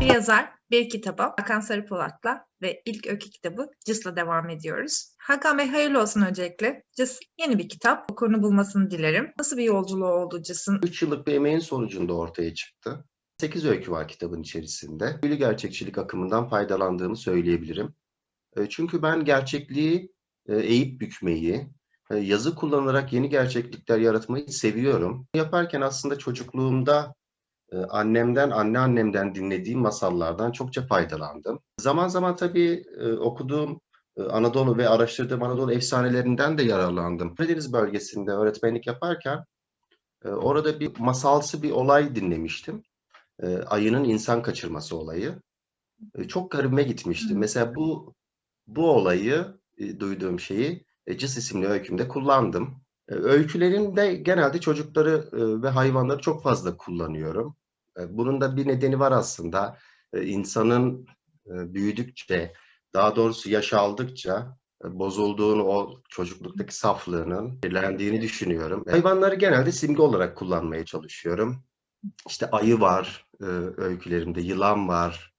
Bir yazar, bir kitaba Hakan Sarıpolat'la ve ilk öykü kitabı Cıs'la devam ediyoruz. Hakan Bey hayırlı olsun öncelikle. Cıs yeni bir kitap. Okurunu bulmasını dilerim. Nasıl bir yolculuğu oldu Cıs'ın? 3 yıllık bir emeğin sonucunda ortaya çıktı. 8 öykü var kitabın içerisinde. Büyülü gerçekçilik akımından faydalandığımı söyleyebilirim. E, Çünkü ben gerçekliği e, eğip bükmeyi, e, yazı kullanarak yeni gerçeklikler yaratmayı seviyorum. Yaparken aslında çocukluğumda annemden, anneannemden dinlediğim masallardan çokça faydalandım. Zaman zaman tabii e, okuduğum e, Anadolu ve araştırdığım Anadolu efsanelerinden de yararlandım. Karadeniz bölgesinde öğretmenlik yaparken e, orada bir masalsı bir olay dinlemiştim. Ayının insan kaçırması olayı. Çok garibime gitmişti. Mesela bu bu olayı, duyduğum şeyi Cız isimli öykümde kullandım. E, öykülerimde genelde çocukları ve hayvanları çok fazla kullanıyorum. E, bunun da bir nedeni var aslında. E, insanın e, büyüdükçe, daha doğrusu yaş aldıkça bozulduğunu, o çocukluktaki saflığının kirlendiğini düşünüyorum. Hayvanları genelde simge olarak kullanmaya çalışıyorum. İşte ayı var öykülerimde, yılan var,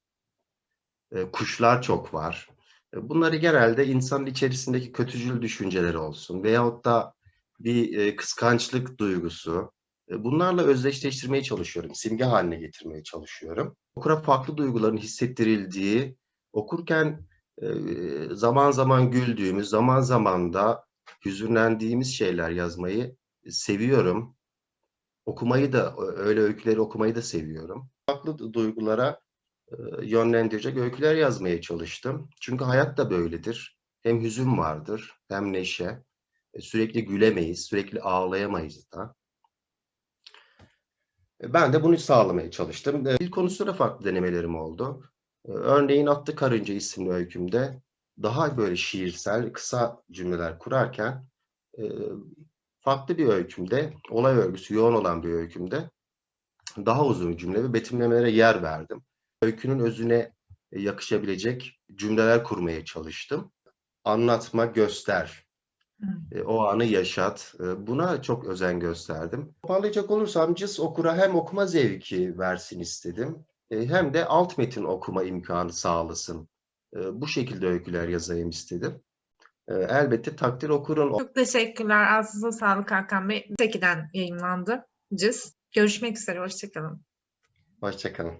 kuşlar çok var. Bunları genelde insanın içerisindeki kötücül düşünceleri olsun veyahut da bir kıskançlık duygusu. E, Bunlarla özdeşleştirmeye çalışıyorum, simge haline getirmeye çalışıyorum. Okura farklı duyguların hissettirildiği, okurken e, zaman zaman güldüğümüz, zaman zaman da hüzünlendiğimiz şeyler yazmayı seviyorum. Okumayı da, öyle öyküleri okumayı da seviyorum. Farklı duygulara e, yönlendirecek öyküler yazmaya çalıştım. Çünkü hayat da böyledir. Hem hüzün vardır, hem neşe. Sürekli gülemeyiz, sürekli ağlayamayız da. E, Ben de bunu sağlamaya çalıştım. E, Dil konusunda farklı denemelerim oldu. E, Örneğin Atlı Karınca isimli öykümde daha böyle şiirsel, kısa cümleler kurarken farklı bir öykümde, olay örgüsü yoğun olan bir öykümde daha uzun cümle ve betimlemelere yer verdim. Öykünün özüne yakışabilecek cümleler kurmaya çalıştım. Anlatma, göster. E, o anı yaşat. E, Buna çok özen gösterdim. Toparlayacak olursam Cız okura hem okuma zevki versin istedim, e, hem de alt metin okuma imkanı sağlasın. E, Bu şekilde öyküler yazayım istedim. E, Elbette takdir okurun Çok teşekkürler. Ağzınıza sağlık Hakan Bey. Teki'den yayınlandı Cıs. Görüşmek üzere. Hoşçakalın. Hoşçakalın.